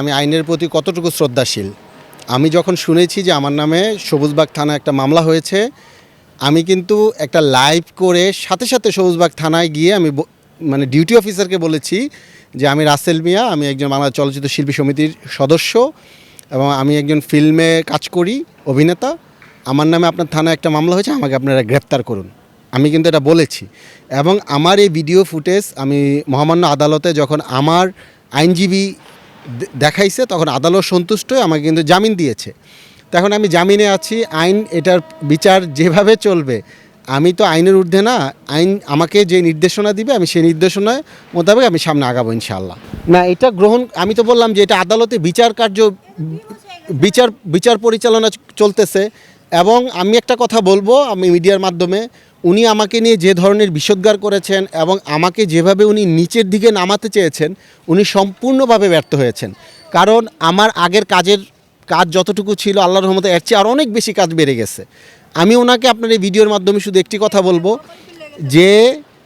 আমি আইনের প্রতি কতটুকু শ্রদ্ধাশীল? আমি যখন শুনেছি যে আমার নামে সবুজবাগ থানায় একটা মামলা হয়েছে, আমি কিন্তু একটা লাইভ করে সাথে সাথে সবুজবাগ থানায় গিয়ে আমি মানে ডিউটি অফিসারকে বলেছি যে আমি রাসেল মিয়া, আমি একজন বাংলা চলচ্চিত্র শিল্পী সমিতির সদস্য এবং আমি একজন ফিল্মে কাজ করি, অভিনেতা। আমার নামে আপনার থানায় একটা মামলা হয়েছে, আমাকে আপনারা গ্রেপ্তার করুন। আমি কিন্তু এটা বলেছি। এবং আমার এই ভিডিও ফুটেজ আমি মহামান্য আদালতে যখন আমার আইনজীবী দেখাইছে, তখন আদালত সন্তুষ্ট হয়ে আমাকে কিন্তু জামিন দিয়েছে। তো এখন আমি জামিনে আছি, আইন এটার বিচার যেভাবে চলবে, আমি তো আইনের ঊর্ধ্বে না, আইন আমাকে যে নির্দেশনা দিবে, আমি সেই নির্দেশনায় মোতাবেক আমি সামনে আগাবো ইনশাআল্লাহ। না, এটা গ্রহণ, আমি তো বললাম যে এটা আদালতে বিচার কার্য, বিচার বিচার পরিচালনা চলতেছে, এবং আমি একটা কথা বলব, আমি মিডিয়ার মাধ্যমে উনি আমাকে নিয়ে যে ধরনের বিষোদ্গার করেছেন এবং আমাকে যেভাবে উনি নিচের দিকে নামাতে চেয়েছেন, উনি সম্পূর্ণভাবে ব্যর্থ হয়েছেন। কারণ আমার আগের কাজের কাজ যতটুকু ছিল, আল্লাহর রহমতে এর চেয়ে আর অনেক বেশি কাজ বেড়ে গেছে। আমি ওনাকে আপনার এই ভিডিওর মাধ্যমে শুধু একটি কথা বলব যে,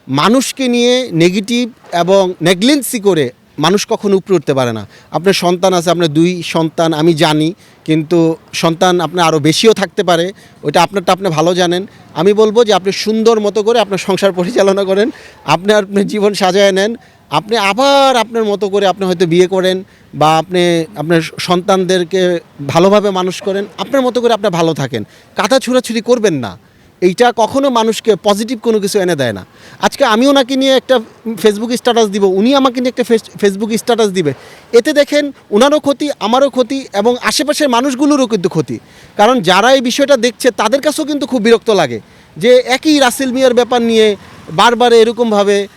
মানুষকে নিয়ে নেগেটিভ এবং নেগলেন্সি করে মানুষ কখনো উপরে উঠতে পারে না। আপনার সন্তান আছে, আপনার দুই সন্তান, আমি জানি, কিন্তু সন্তান আপনার আরও বেশিও থাকতে পারে, ওইটা আপনারটা আপনি ভালো জানেন। আমি বলব যে আপনি সুন্দর মতো করে আপনার সংসার পরিচালনা করেন, আপনি আপনার জীবন সাজায় নেন, আপনি আবার আপনার মতো করে আপনি হয়তো বিয়ে করেন বা আপনি আপনার সন্তানদেরকে ভালোভাবে মানুষ করেন, আপনার মতো করে আপনি ভালো থাকেন। কাঁথা ছুড়াছুরি করবেন না। এইটা কখনো মানুষকে পজিটিভ কোনো কিছু এনে দেয় না। আজকে আমি ওনাকে নিয়ে একটা ফেসবুক স্ট্যাটাস দিব, উনি আমাকে নিয়ে একটা ফেস- ফেসবুক স্ট্যাটাস দিবে। এতে দেখেন ওনারও ক্ষতি, আমারও ক্ষতি এবং আশেপাশের মানুষগুলোরও কিন্তু ক্ষতি। কারণ যারা এই বিষয়টা দেখছে, তাদের কাছেও কিন্তু খুব বিরক্ত লাগে যে একই রাসেল মিয়ার ব্যাপার নিয়ে বারবার এরকমভাবে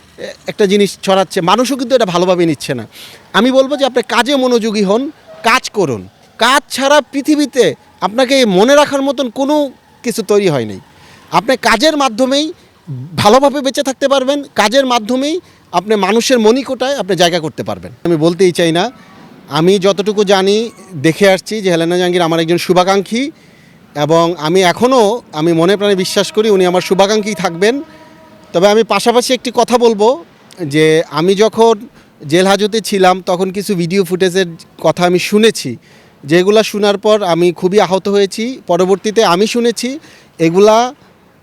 একটা জিনিস ছড়াচ্ছে, মানুষও কিন্তু এটা ভালোভাবে নিচ্ছে না। আমি বলব যে আপনি কাজে মনোযোগী হন, কাজ করুন। কাজ ছাড়া পৃথিবীতে আপনাকে মনে রাখার মতন কোনো কিছু তৈরি হয়নি আপনি কাজের মাধ্যমেই ভালোভাবে বেঁচে থাকতে পারবেন, কাজের মাধ্যমেই আপনি মানুষের মনিকোটায় আপনি জায়গা করতে পারবেন। আমি বলতেই চাই না, আমি যতটুকু জানি দেখে আসছি যে হেলেনা জাহাঙ্গীর আমার একজন শুভাকাঙ্ক্ষী এবং আমি এখনও আমি মনে প্রাণে বিশ্বাস করি উনি আমার শুভাকাঙ্ক্ষী থাকবেন। তবে আমি পাশাপাশি একটি কথা বলব যে আমি যখন জেল হাজতে ছিলাম তখন কিছু ভিডিও ফুটেজের কথা আমি শুনেছি, যেগুলা শোনার পর আমি খুবই আহত হয়েছি। পরবর্তীতে আমি শুনেছি, এগুলা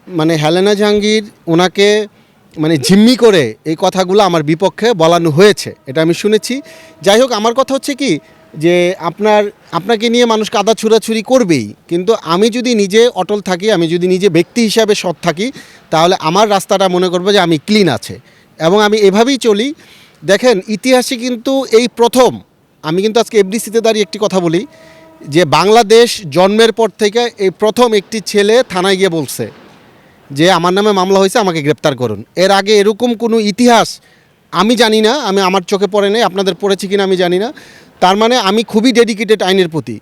মানে হেলেনা জাহাঙ্গীর ওনাকে মানে জিম্মি করে এই কথাগুলো আমার বিপক্ষে বলানো হয়েছে, এটা আমি শুনেছি। যাই হোক, আমার কথা হচ্ছে কি যে আপনার, আপনাকে নিয়ে মানুষ কাদা ছুড়াছুরি করবেই, কিন্তু আমি যদি নিজে অটল থাকি, আমি যদি নিজে ব্যক্তি হিসাবে সৎ থাকি, তাহলে আমার রাস্তাটা মনে করব যে আমি ক্লিন আছে। এবং আমি এভাবেই চলি। দেখেন, ইতিহাসে কিন্তু এই প্রথম, আমি কিন্তু আজকে এফডিসিতে দাঁড়িয়ে একটি কথা বলি, যে বাংলাদেশ জন্মের পর থেকে এই প্রথম একটি ছেলে থানায় গিয়ে বলছে। যে আমার নামে মামলা হয়েছে, আমাকে গ্রেপ্তার করুন। এর আগে এরকম কোনো ইতিহাস আমি জানি না, আমি আমার চোখে পড়ে নেই, আপনাদের পড়েছি কিনা আমি জানি না। তার মানে আমি খুবই ডেডিকেটেড আইনের প্রতি।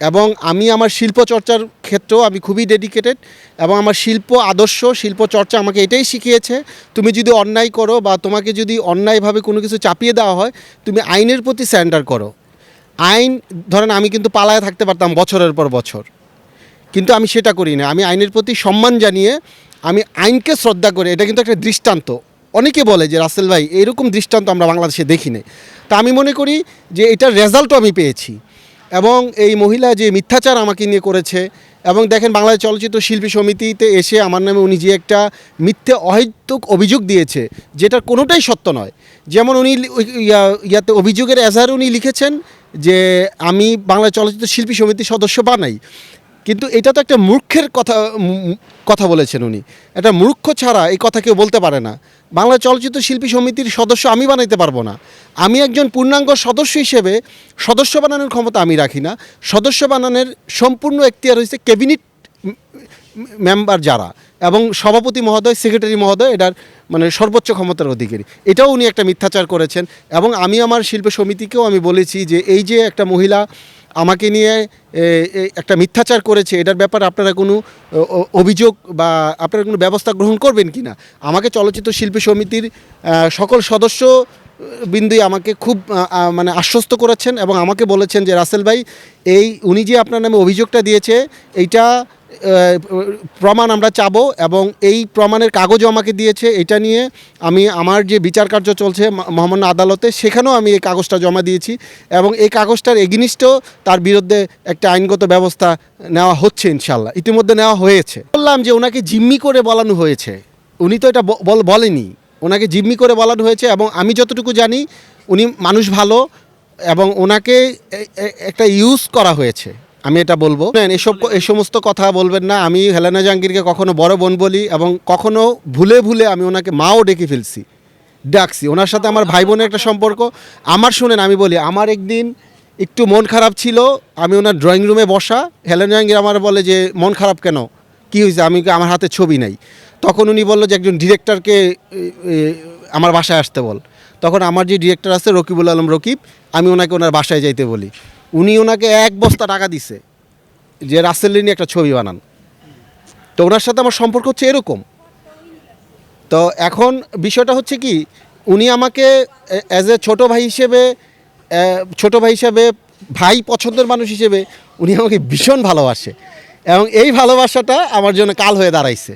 এবং আমি আমার শিল্প চর্চার ক্ষেত্রেও আমি খুবই ডেডিকেটেড এবং আমার শিল্প আদর্শ, শিল্প চর্চা আমাকে এটাই শিখিয়েছে, তুমি যদি অন্যায় করো বা তোমাকে যদি অন্যায়ভাবে কোনো কিছু চাপিয়ে দেওয়া হয়, তুমি আইনের প্রতি স্যান্ডার করো। আইন, ধরেন আমি কিন্তু পালায় থাকতে পারতাম বছরের পর বছর। কিন্তু আমি সেটা করি না। আমি আইনের প্রতি সম্মান জানিয়ে আমি আইনকে শ্রদ্ধা করে, এটা কিন্তু একটা দৃষ্টান্ত। অনেকে বলে যে, রাসেল ভাই এরকম দৃষ্টান্ত আমরা বাংলাদেশে দেখি নাই। তা আমি মনে করি যে, এটার রেজাল্টও আমি পেয়েছি। এবং এই মহিলা যে মিথ্যাচার আমাকে নিয়ে করেছে, এবং দেখেন বাংলাদেশ চলচ্চিত্র শিল্পী সমিতিতে এসে আমার নামে উনি যে একটা মিথ্যে, অহেতুক অভিযোগ দিয়েছে, যেটার কোনোটাই সত্য নয়। যেমন উনি ইয়া- ইয়াতে অভিযোগের এজাহারে উনি লিখেছেন যে, আমি বাংলা চলচ্চিত্র শিল্পী সমিতির সদস্য বানাই। কিন্তু এটা তো একটা মূর্খের কথা কথা বলেছেন উনি। একটা মূর্খ ছাড়া এই কথা কেউ বলতে পারে না। বাংলা চলচ্চিত্র শিল্পী সমিতির সদস্য আমি বানাইতে পারব না। আমি একজন পূর্ণাঙ্গ সদস্য হিসেবে সদস্য বানানোর ক্ষমতা আমি রাখি না। সদস্য বানানোর সম্পূর্ণ এখতিয়ার হয়েছে ক্যাবিনেট মেম্বার যারা এবং সভাপতি মহোদয়, সেক্রেটারি মহোদয়, এটার মানে সর্বোচ্চ ক্ষমতার অধিকারী। এটাও উনি একটা মিথ্যাচার করেছেন এবং আমি আমার শিল্প সমিতিকেও আমি বলেছি যে এই যে একটা মহিলা আমাকে নিয়ে একটা মিথ্যাচার করেছে, এটার ব্যাপারে আপনারা কোনো অভিযোগ বা আপনারা কোনো ব্যবস্থা গ্রহণ করবেন কি না? আমাকে চলচ্চিত্র শিল্পী সমিতির সকল সদস্য বিন্দুই আমাকে খুব মানে আশ্বস্ত করেছেন এবং আমাকে বলেছেন যে, রাসেল ভাই, এই উনি যে আপনার নামে অভিযোগটা দিয়েছে, এইটা প্রমাণ আমরা চাবো এবং এই প্রমাণের কাগজও আমাকে দিয়েছে। এটা নিয়ে আমি আমার যে বিচার কার্য চলছে মহামান্য আদালতে, সেখানেও আমি এই কাগজটা জমা দিয়েছি এবং এই কাগজটার এগিনিস্টও তার বিরুদ্ধে একটা আইনগত ব্যবস্থা নেওয়া হচ্ছে ইনশাল্লাহ ইতিমধ্যে নেওয়া হয়েছে। বললাম যে ওনাকে জিম্মি করে বলানো হয়েছে। উনি তো এটা বল- বলেনি। ওনাকে জিম্মি করে বলানো হয়েছে এবং আমি যতটুকু জানি, উনি মানুষ ভালো এবং ওনাকে একটা ইউজ করা হয়েছে। আমি এটা বলব। এসব এই সমস্ত কথা বলবেন না। আমি হেলেনা জাহাঙ্গীরকে কখনো বড় বোন বলি এবং কখনো ভুলে ভুলে আমি ওনাকে মাও ডেকে ফেলছি, ডাকছি। ওনার সাথে আমার ভাই বোনের একটা সম্পর্ক। আমার শুনেন, আমি বলি, আমার একদিন একটু মন খারাপ ছিল, আমি ওনার ড্রয়িং রুমে বসা, হেলেনা জাহাঙ্গীর আমার বলে যে, মন খারাপ কেন? কি হয়েছে? আমি আমার হাতে ছবি নাই? তখন উনি বলল যে, একজন ডিরেক্টরকে আমার বাসায় আসতে বল। তখন আমার যে ডিরেক্টর আছে রকিবুল আলম রকিব, আমি ওনাকে ওনার বাসায় যাইতে বলি। উনি ওনাকে এক বস্তা টাকা দিছে যে রাসেল নিয়ে একটা ছবি বানান। তো ওনার সাথে আমার সম্পর্ক হচ্ছে এরকম। তো এখন বিষয়টা হচ্ছে কি, উনি আমাকে অ্যাজ এ ছোটো ভাই হিসেবে ছোট ছোটো ভাই হিসেবে, ভাই পছন্দের মানুষ হিসেবে, উনি আমাকে ভীষণ ভালোবাসে। এবং এই ভালোবাসাটা আমার জন্য কাল হয়ে দাঁড়াইছে।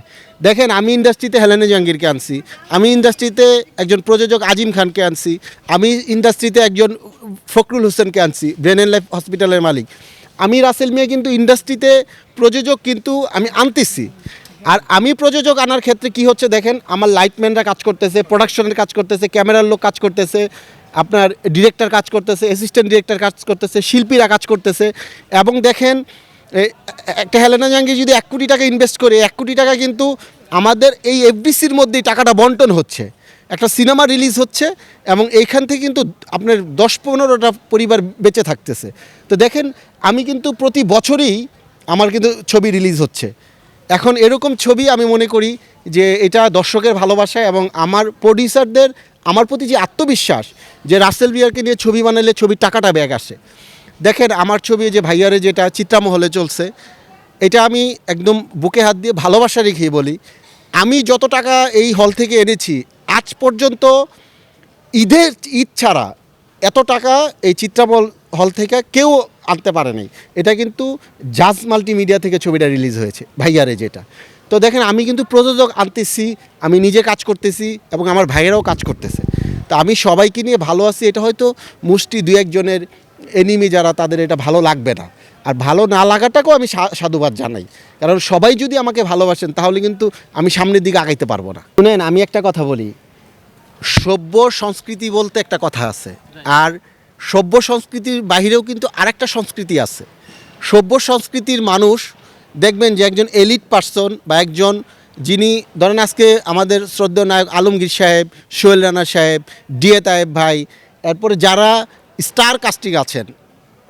দেখেন, আমি ইন্ডাস্ট্রিতে হেলেনে জাহাঙ্গীরকে আনছি, আমি ইন্ডাস্ট্রিতে একজন প্রযোজক আজিম খানকে আনছি, আমি ইন্ডাস্ট্রিতে একজন ফখরুল হোসেনকে আনছি ব্রেন অ্যান্ড লাইফ হসপিটালের মালিক। আমি রাসেল মিয়া কিন্তু ইন্ডাস্ট্রিতে প্রযোজক কিন্তু আমি আনতেছি। আর আমি প্রযোজক আনার ক্ষেত্রে কি হচ্ছে দেখেন, আমার লাইটম্যানরা কাজ করতেছে প্রোডাকশনের কাজ করতেছে ক্যামেরার লোক কাজ করতেছে, আপনার ডিরেক্টর কাজ করতেছে অ্যাসিস্ট্যান্ট ডিরেক্টর কাজ করতেছে, শিল্পীরা কাজ করতেছে। এবং দেখেন একটা হেলেনা জাহাঙ্গীর যদি এক কোটি টাকা ইনভেস্ট করে, এক কোটি টাকা কিন্তু আমাদের এই এফডিসির মধ্যেই টাকাটা বন্টন হচ্ছে। একটা সিনেমা রিলিজ হচ্ছে এবং এইখান থেকে কিন্তু আপনার দশ পনেরোটা পরিবার বেঁচে থাকতেছে। তো দেখেন, আমি কিন্তু প্রতি বছরই আমার কিন্তু ছবি রিলিজ হচ্ছে। এখন এরকম ছবি আমি মনে করি যে এটা দর্শকের ভালোবাসা এবং আমার প্রডিউসারদের আমার প্রতি যে আত্মবিশ্বাস যে রাসেল বিয়ারকে নিয়ে ছবি বানালে ছবির টাকাটা ব্যাগ আসে। দেখেন, আমার ছবি যে ভাইয়ারে যেটা চিত্রামহলে চলছে, এটা আমি একদম বুকে হাত দিয়ে ভালোবাসা রেখেই বলি। আমি যত টাকা এই হল থেকে এনেছি, আজ পর্যন্ত ঈদের ঈদ ছাড়া এত টাকা এই চিত্রামল হল থেকে কেউ আনতে পারেনি এটা কিন্তু জাজ মাল্টিমিডিয়া থেকে ছবিটা রিলিজ হয়েছে, ভাইয়ারে যেটা। তো দেখেন, আমি কিন্তু প্রযোজক আনতেছি, আমি নিজে কাজ করতেছি এবং আমার ভাইয়েরাও কাজ করতেছে। তো আমি সবাইকে নিয়ে ভালো আছি, এটা হয়তো মুষ্টি দু একজনের এনিমি যারা, তাদের এটা ভালো লাগবে না। আর ভালো না লাগাটাকেও আমি সাধুবাদ জানাই। কারণ সবাই যদি আমাকে ভালোবাসেন, তাহলে কিন্তু আমি সামনের দিকে আগাইতে পারব না। শুনেন, আমি একটা কথা বলি। সভ্য সংস্কৃতি বলতে একটা কথা আছে। আর সভ্য সংস্কৃতির বাহিরেও কিন্তু আরেকটা সংস্কৃতি আছে। সভ্য সংস্কৃতির মানুষ, দেখবেন যে একজন এলিট পার্সন বা একজন যিনি, ধরেন আজকে আমাদের শ্রদ্ধেয় নায়ক আলমগীর সাহেব, সোহেল রানা সাহেব, ডিএ তায়েব ভাই, এরপরে যারা স্টার কাস্টিং আছেন।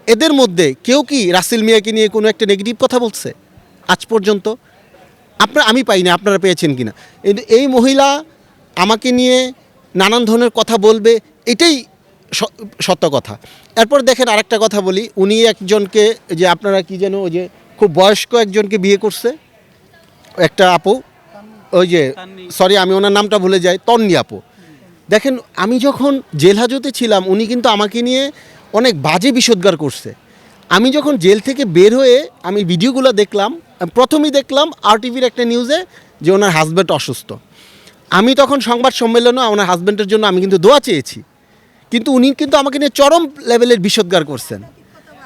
এদের মধ্যে কেউ কি রাসেল মিয়াকে নিয়ে কোনো একটা নেগেটিভ কথা বলছে? আজ পর্যন্ত? আপনার আমি পাই না আপনারা পেয়েছেন কিনা? কিন্তু এই মহিলা আমাকে নিয়ে নানান ধরনের কথা বলবে এটাই সত্য কথা। এরপর দেখেন আরেকটা কথা বলি উনি একজনকে যে আপনারা কি যেন ওই যে খুব বয়স্ক একজনকে বিয়ে করছে একটা আপু ওই যে সরি আমি ওনার নামটা ভুলে যাই তন্নি আপু। দেখেন, আমি যখন জেল হাজতে ছিলাম, উনি কিন্তু আমাকে নিয়ে অনেক বাজে বিষোদ্গার করছে। আমি যখন জেল থেকে বের হয়ে আমি ভিডিওগুলো দেখলাম, প্রথমেই দেখলাম আর টিভির একটা নিউজে যে ওনার হাজব্যান্ড অসুস্থ। আমি তখন সংবাদ সম্মেলনে ওনার হাজব্যান্ডের জন্য আমি কিন্তু দোয়া চেয়েছি। কিন্তু উনি কিন্তু আমাকে নিয়ে চরম লেভেলের বিষোদ্গার করছেন।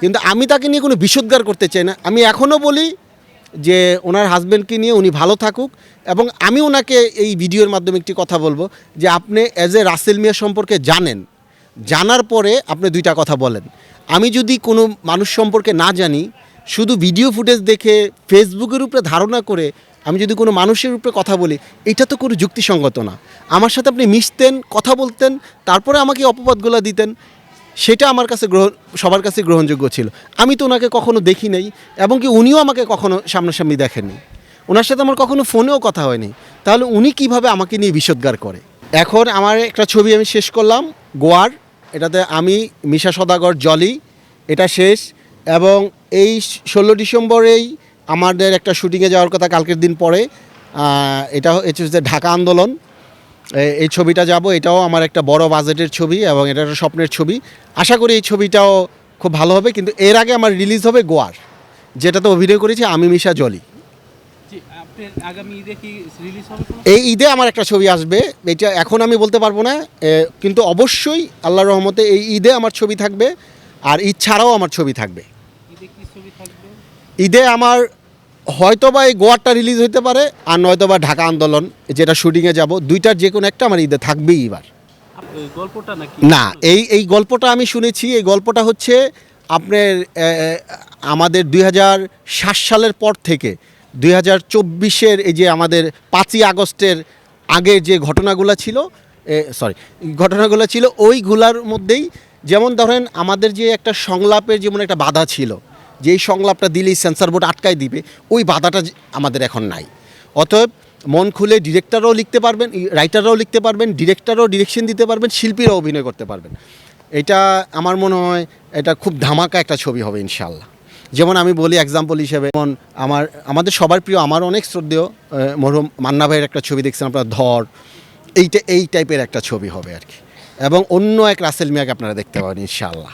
কিন্তু আমি তাকে নিয়ে কোনো বিষোদ্গার করতে চাই না। আমি এখনও বলি যে ওনার হাজব্যান্ডকে নিয়ে উনি ভালো থাকুক এবং আমি ওনাকে এই ভিডিওর মাধ্যমে একটি কথা বলব যে আপনি অ্যাজ এ রাসেল মিয়া সম্পর্কে জানেন। জানার পরে আপনি দুইটা কথা বলেন। আমি যদি কোনো মানুষ সম্পর্কে না জানি, শুধু ভিডিও ফুটেজ দেখে ফেসবুকের উপরে ধারণা করে আমি যদি কোনো মানুষের উপরে কথা বলি, এটা তো কোনো যুক্তিসঙ্গত না। আমার সাথে আপনি মিশতেন, কথা বলতেন, তারপরে আমাকে অপবাদগুলো দিতেন। সেটা আমার কাছে গ্রহণ সবার কাছে গ্রহণযোগ্য ছিল। আমি তো ওনাকে কখনো দেখি নাই, এবং কি উনিও আমাকে কখনো সামনাসামনি দেখেননি। ওনার সাথে আমার কখনো ফোনেও কথা হয়নি। তাহলে উনি কীভাবে আমাকে নিয়ে বিষোদ্গার করে? এখন আমার একটা ছবি আমি শেষ করলাম, গোয়ার। এটাতে আমি, মিশা সদাগর, জলি, এটা শেষ। এবং এই ষোলো ডিসেম্বরেই আমাদের একটা শুটিংয়ে যাওয়ার কথা কালকের দিন পরে এটা হচ্ছে ঢাকা আন্দোলন। এই ছবিটা যাব এটাও আমার একটা বড় বাজেটের ছবি এবং এটা একটা স্বপ্নের ছবি। আশা করি এই ছবিটাও খুব ভালো হবে কিন্তু এর আগে আমার রিলিজ হবে গোয়ার যেটাতে অভিনয় করেছি আমি মিশা জলি। এই ঈদে আমার একটা ছবি আসবে এটা এখন আমি বলতে পারব না কিন্তু অবশ্যই আল্লাহ রহমতে এই ঈদে আমার ছবি থাকবে আর ঈদ ছাড়াও আমার ছবি থাকবে? ঈদে আমার হয়তো বা এই গোয়ারটা রিলিজ হতে পারে আর নয়তো বা ঢাকা আন্দোলন যেটা শুটিংয়ে যাব দুইটার যে কোনো একটা আমার ঈদে থাকবেই এবার। না এই এই গল্পটা আমি শুনেছি এই গল্পটা হচ্ছে আপনার আমাদের দুই হাজার সাত সালের পর থেকে দুই হাজার চব্বিশের এই যে আমাদের পাঁচই আগস্টের আগের যে ঘটনাগুলো ছিল সরি ঘটনাগুলো ছিল ওইগুলার মধ্যেই যেমন ধরেন আমাদের যে একটা সংলাপের যেমন একটা বাধা ছিল যে এই সংলাপটা দিলেই সেন্সার বোর্ড আটকায় দিবে ওই বাধাটা আমাদের এখন নাই। অতএব মন খুলে ডিরেক্টরও লিখতে পারবেন রাইটাররাও লিখতে পারবেন ডিরেক্টরও ডিরেকশন দিতে পারবেন শিল্পীরাও অভিনয় করতে পারবেন। এটা আমার মনে হয় এটা খুব ধামাকা একটা ছবি হবে ইনশাল্লাহ যেমন আমি বলি এক্সাম্পল হিসেবে যেমন আমার আমাদের সবার প্রিয় আমার অনেক শ্রদ্ধেয় আহ, মরহুম মান্না ভাইয়ের একটা ছবি দেখছেন আপনারা ধর এইটা এই টাইপের একটা ছবি হবে আর কি। এবং অন্য এক রাসেল মিয়াকে আপনারা দেখতে পাবেন ইনশাল্লাহ